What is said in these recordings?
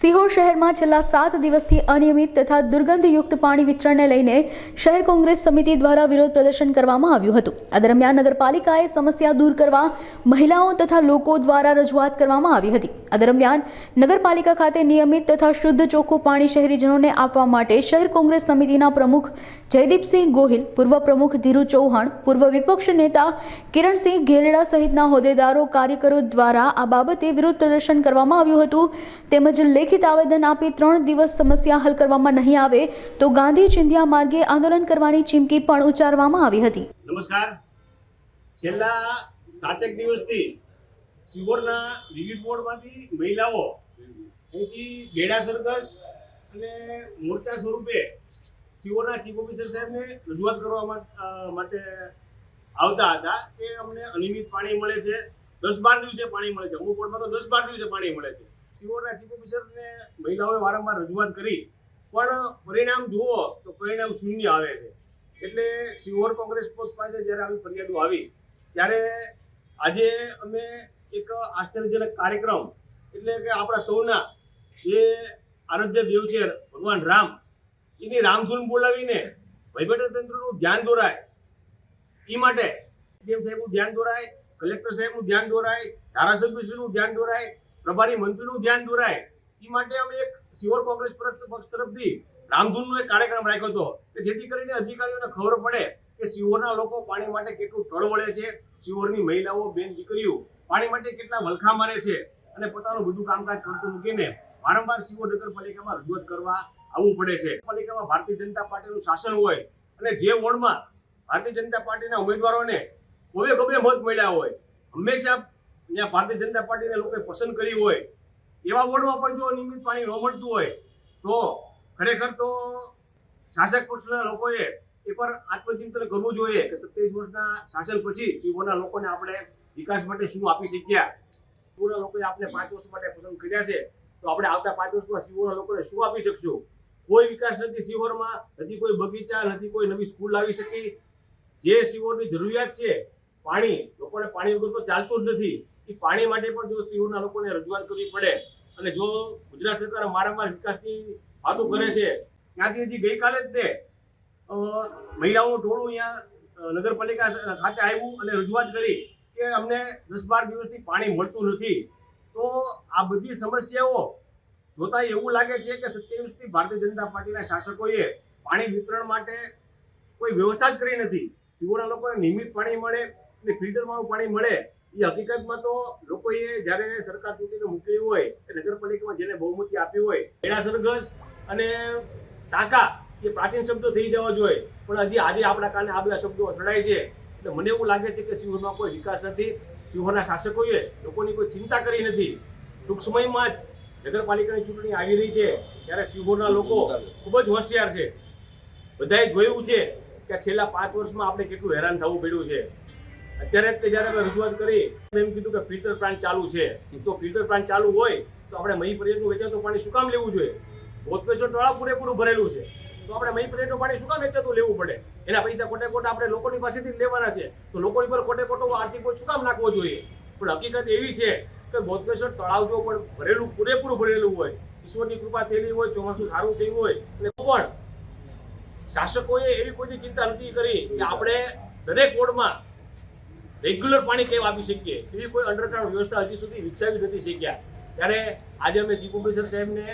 સિહોર શહેરમાં છેલ્લા સાત દિવસથી અનિયમિત તથા દુર્ગંધયુક્ત પાણી વિતરણને લઈને શહેર કોંગ્રેસ સમિતિ દ્વારા વિરોધ પ્રદર્શન કરવામાં આવ્યું હતું. આ દરમિયાન નગરપાલિકાએ સમસ્યા દૂર કરવા મહિલાઓ તથા લોકો દ્વારા રજૂઆત કરવામાં આવી હતી. આ દરમિયાન નગરપાલિકા ખાતે નિયમિત તથા શુદ્ધ ચોખ્ખું પાણી શહેરીજનોને આપવા માટે શહેર કોંગ્રેસ સમિતિના પ્રમુખ જયદીપસિંહ ગોહિલ, પૂર્વ પ્રમુખ ધીરુ ચૌહાણ, પૂર્વ વિપક્ષ નેતા કિરણસિંહ ઘેરડા સહિતના હોદ્દેદારો, કાર્યકરો દ્વારા આ બાબતે વિરોધ પ્રદર્શન કરવામાં આવ્યું હતું. તેમજ લેખિત આવેદન આપી ત્રણ દિવસ સમસ્યા હલ કરવામાં નહીં આવે તો ગાંધી ચિંધ્યા માર્ગે આંદોલન કરવાની ચીમકી પણ ઉચ્ચારવામાં આવી હતી. નમસ્કાર. છેલ્લા સાતેક દિવસથી સિવોરના વિવિધ બોર્ડમાંથી મહિલાઓ અહીંથી બેડા સરઘસ અને મોરચા સ્વરૂપે સિહોરના ચીફ ઓફિસર સાહેબને રજૂઆત કરવા માટે આવતા હતા કે અમને અનિયમિત પાણી મળે છે. દસ બાર દિવસે પાણી મળે છે. અમુક બોર્ડમાં તો દસ બાર દિવસે પાણી મળે છે. સિહોરના ચીફ ઓફિસરને મહિલાઓએ વારંવાર રજૂઆત કરી. પણ પરિણામ જુઓ તો પરિણામ શૂન્ય આવે છે. એટલે સિહોર કોંગ્રેસ પક્ષ પાસે જ્યારે આવી ફરિયાદો આવી, ત્યારે આજે અમે એક આશ્ચર્યજનક કાર્યક્રમ, એટલે કે આપણા સૌના જે આરાધ્ય દેવ છે ભગવાન રામ, એની રામધૂન બોલાવીને વહીવટીતંત્રનું ધ્યાન દોરાય. એ માટે ડીએમ સાહેબનું ધ્યાન દોરાય, કલેક્ટર સાહેબનું ધ્યાન દોરાય, ધારાસભ્યશ્રીનું ધ્યાન દોરાય પ્રભારી મંત્રીનું ધ્યાન દોરાય. એ માટે અમે એક સિયોર કોંગ્રેસ પક્ષ તરફથી રામધૂનનો એક કાર્યક્રમ રાખ્યો હતો કે જેથી કરીને અધિકારીઓને ખબર પડે કે સિયોરના લોકો પાણી માટે કેટલું ટળવળે છે. સિયોરની મહિલાઓ, બેન દીકરીઓ પાણી માટે કેટલા વલખા મારે છે અને પોતાનું બધું કામકાજ કરતું મૂકીને વારંવાર સિયોર નગરપાલિકામાં રજૂઆત કરવા આવવું પડે છે. પાલિકામાં ભારતીય જનતા પાર્ટીનું શાસન હોય અને જે વોર્ડમાં ભારતીય જનતા પાર્ટીના ઉમેદવારોને કોવે ગમે મત મળ્યા હોય, હંમેશા ત્યાં ભારતીય જનતા પાર્ટીને લોકોએ પસંદ કરી હોય, એવા વોર્ડમાં પણ જો નિયમિત પાણી ન મળતું હોય, તો ખરેખર તો શાસક પક્ષના લોકોએ એ પર આત્મચિંતન કરવું જોઈએ કે સત્યાવીસ વર્ષના શાસન પછી શિવોના લોકોને આપણે વિકાસ માટે શું આપી શક્યા? શિવોના લોકોએ આપણે પાંચ વર્ષ માટે પસંદ કર્યા છે, તો આપણે આવતા પાંચ વર્ષમાં શિવોના લોકોને શું આપી શકશું? કોઈ વિકાસ નથી શિહોરમાં, નથી કોઈ બગીચા, નથી કોઈ નવી સ્કૂલ લાવી શકી. જે શિહોરની જરૂરિયાત છે, પાણી, લોકોને પાણી વગર તો ચાલતું જ નથી. એ પાણી માટે પણ જો સીઓના લોકોને રજૂઆત કરવી પડે અને જો ગુજરાત સરકાર વારંવાર વિકાસની વાતો કરે છે ત્યાંથી હજી ગઈકાલે જ તે મહિલાઓનું ટોળું અહીંયા નગરપાલિકા ખાતે આવ્યું અને રજૂઆત કરી કે અમને દસ બાર દિવસથી પાણી મળતું નથી. તો આ બધી સમસ્યાઓ જોતા એવું લાગે છે કે સત્યાવીસથી ભારતીય જનતા પાર્ટીના શાસકોએ પાણી વિતરણ માટે કોઈ વ્યવસ્થા જ કરી નથી. સીઓના લોકોને નિયમિત પાણી મળે અને ફિલ્ટરવાળું પાણી મળે. એ હકીકતમાં તો લોકોએ જ્યારે સરકાર ચૂંટીને મોકલી હોય કે નગરપાલિકામાં જેને બહુમતી આપી હોય, એના સરઘસ અને ટાંકા એ પ્રાચીન શબ્દો થઈ જવા જોઈએ. પણ હજી આજે આપણા કારણે આ બધા શબ્દો અથડાય છે. એટલે મને એવું લાગે છે કે સિંહોરમાં કોઈ વિકાસ નથી. સિંહોના શાસકોએ લોકોની કોઈ ચિંતા કરી નથી. ટૂંક સમયમાં જ નગરપાલિકાની ચૂંટણી આવી રહી છે. ત્યારે સિંહોના લોકો ખૂબ જ હોશિયાર છે. બધાએ જોયું છે કે છેલ્લા પાંચ વર્ષમાં આપણે કેટલું હેરાન થવું પડ્યું છે. અત્યારે જ જ્યારે અમે રજૂઆત કરી એમ કીધું કે ફિલ્ટર પ્લાન્ટ ચાલુ છે. તો ફિલ્ટર પ્લાન્ટ ચાલુ હોય તો આપણે મહી પર્યટનું વેચાતું પાણી શું કામ લેવું જોઈએ? ભોતપેશ્વર તળાવ પૂરેપૂરું ભરેલું છે. તો આપણે મહી પર્યટનું પાણી શું કામ વેચાતું લેવું પડે? એના પૈસા ખોટે ખોટા આપણે લોકોની પાસેથી લેવાના છે. તો લોકોની પર ખોટે ખોટો આર્થિક બોજ શું કામ નાખવો જોઈએ? પણ હકીકત એવી છે કે ભોતપેશ્વર તળાવ જો પણ ભરેલું, પૂરેપૂરું ભરેલું હોય, ઈશ્વરની કૃપા થયેલી હોય, ચોમાસું સારું થયું હોય, અને પણ શાસકોએ એવી કોઈ ચિંતા નથી કરી કે આપણે દરેક વોર્ડમાં રેગ્યુલર પાણી કેમ આપી શકીએ? એવી કોઈ અંડરગ્રાઉન્ડ વ્યવસ્થા હજી સુધી વિકસાવી નથી શક્યા. ત્યારે આજે અમે ચીફ ઓફિસર સાહેબને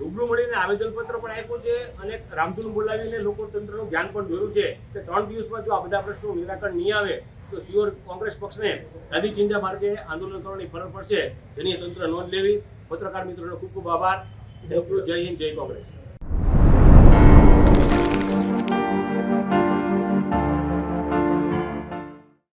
રૂબરૂ મળીને આવેદનપત્ર પણ આપ્યું છે અને રામધૂન બોલાવીને લોકો તંત્રનું ધ્યાન પણ દોર્યું છે કે ત્રણ દિવસમાં જો આ બધા પ્રશ્નો નિરાકરણ નહીં આવે, તો સિયોર કોંગ્રેસ પક્ષને ગાંધી ચિંતા માર્ગે આંદોલન કરવાની ફરજ પડશે. જેની તંત્ર નોંધ લેવી. પત્રકાર મિત્રોનો ખૂબ ખૂબ આભાર. જય હિન્દ, જય કોંગ્રેસ.